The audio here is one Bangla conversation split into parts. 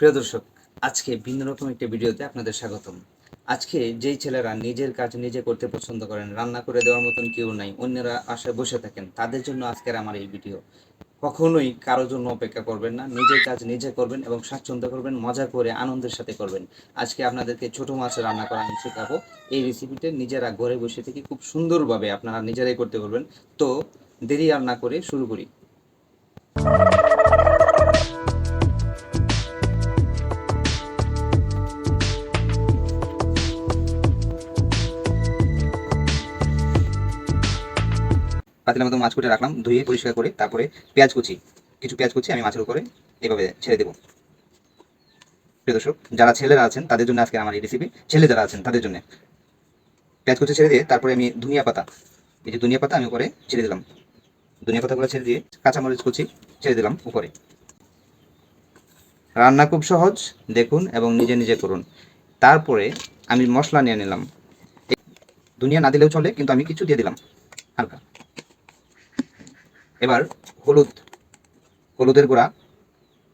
প্রিয় দর্শক, আজকে ভিন্ন রকম একটি ভিডিওতে আপনাদের স্বাগতম। আজকে যেই ছেলেরা নিজের কাজ নিজে করতে পছন্দ করেন, রান্না করে দেওয়ার মতন কেউ নাই, অন্যরা আশায় বসে থাকেন, তাদের জন্য আজকের আমার এই ভিডিও। কখনোই কারোর জন্য অপেক্ষা করবেন না, নিজের কাজ নিজে করবেন এবং স্বাচ্ছন্দ্য করবেন, মজা করে আনন্দের সাথে করবেন। আজকে আপনাদেরকে ছোট মাছের রান্না করা আমি শেখাবো। এই রেসিপিটা নিজেরা ঘরে বসে থেকে খুব সুন্দরভাবে আপনারা নিজেরাই করতে পারবেন। তো দেরি আর না করে শুরু করি। পাতিলের মতো মাছ কুটে রাখলাম, ধুয়ে পরিষ্কার করে তারপরে পেঁয়াজ কুচি। কিছু পেঁয়াজ কুচি আমি মাছের উপরে এভাবে ছেড়ে দেবো। প্রিয় দর্শক, যারা ছেলেরা আছেন, তাদের জন্য আজকে আমার এই রেসিপি ছেলে যারা আছেন, তাদের জন্য। পেঁয়াজ কুচি ছেড়ে দিয়ে তারপরে আমি ধনিয়া পাতা। এই যে ধনিয়া পাতা আমি উপরে ছেড়ে দিলাম। ধনিয়া পাতাগুলো ছেড়ে দিয়ে কাঁচামরিচ কুচি ছেড়ে দিলাম উপরে। রান্না খুব সহজ, দেখুন এবং নিজে নিজে করুন। তারপরে আমি মশলা নিয়ে নিলাম। দুনিয়া না দিলেও চলে, কিন্তু আমি কিছু দিয়ে দিলাম। হালকা। এবার হলুদ, হলুদের গুঁড়া,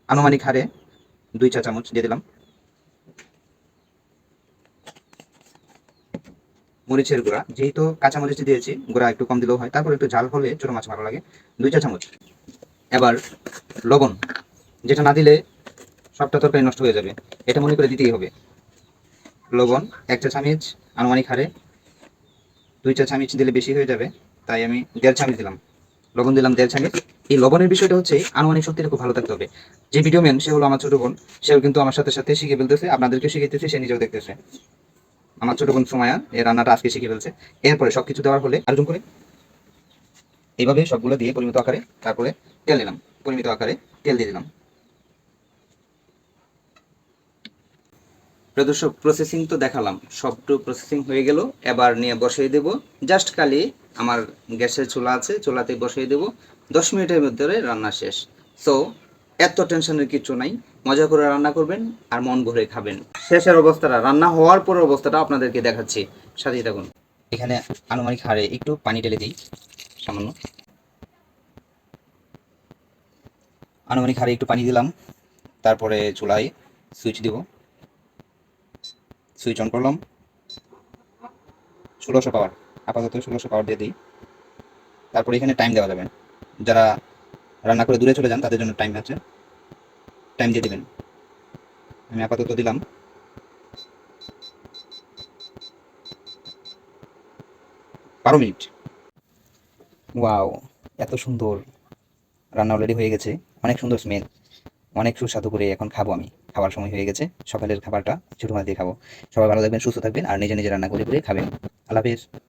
আনুমানিক হারে দুই চা চামচ দিয়ে দিলাম। মরিচের গুঁড়া, যেহেতু কাঁচা মরিচ দিয়েছি, গুঁড়া একটু কম দিলেও হয়, তারপর একটু ঝাল হলে ছোটো মাছ ভালো লাগে, দুই চা চামচ। এবার লবণ, যেটা না দিলে সবটা তরকারি নষ্ট হয়ে যাবে, এটা মনে করে দিতেই হবে। লবণ, এক চা চামচ, আনুমানিক হারে দুই চা চামচ দিলে বেশি হয়ে যাবে, তাই আমি দেড় চামচ দিলাম। লবণ দিলাম দেড় চামচ এই লবণের বিষয়টা হচ্ছে, আনুমানিক শক্তিটা খুব ভালো থাকতে হবে। যে ভিডিও ম্যান সে হলো আমার ছোট বোন। সেও কিন্তু আমার সাথে সাথে শিখে ফেলতেছে আপনাদেরকে শিখাইতেছে সে নিজেও দেখতেছে। আমার ছোট বোন সময়া এই রান্নাটা আজকে শিখে ফেলছে। এরপরে সবকিছু দেওয়ার ফলে আরেকজন করে এইভাবে সবগুলো দিয়ে পরিমিত আকারে তারপরে তেল দিলাম। পরিমিত আকারে তেল দিয়ে দিলাম। প্রদর্শক প্রসেসিং তো দেখালাম। সবটু প্রসেসিং হয়ে গেল। এবার নিয়ে বসিয়ে দেব। জাস্ট খালি আমার গ্যাসের চুলা আছে, চুলাতে বসিয়ে দেব। দশ মিনিটের মধ্যে রান্না শেষ। সো এত টেনশনের কিছু নাই। মজা করে রান্না করবেন আর মন ভরে খাবেন। শেষের অবস্থাটা, রান্না হওয়ার পরের অবস্থাটা আপনাদেরকে দেখাচ্ছি। সাথেই থাকুন। এখানে আনুমানিক হারে একটু পানি ঢেলে দিই। সামান্য। আনুমানিক হারে একটু পানি দিলাম। তারপরে চুলায় সুইচ দিব। সুইচ অন করলাম। ষোলোশো পাওয়ার। আপাতত ষোলোশো পাওয়ার দিয়ে দিই। তারপরে এখানে টাইম দেওয়া যাবে। যারা রান্না করে দূরে চলে যান, তাদের জন্য টাইম আছে। টাইম দিয়ে দিবেন। আমি আপাতত দিলাম। বারো মিনিট। ওয়াও এত সুন্দর। রান্না অলরেডি হয়ে গেছে। অনেক সুন্দর স্মেল অনেক সুস্বাদু করে এখন খাব আমি। খাবার সময় হয়ে গেছে। সকালের খাবারটা ছোটো মাছ দিয়ে খাব। সবাই ভালো থাকবেন, সুস্থ থাকবেন, আর নিজে নিজে রান্না করে করে খাবেন। আল্লাহ হাফেজ।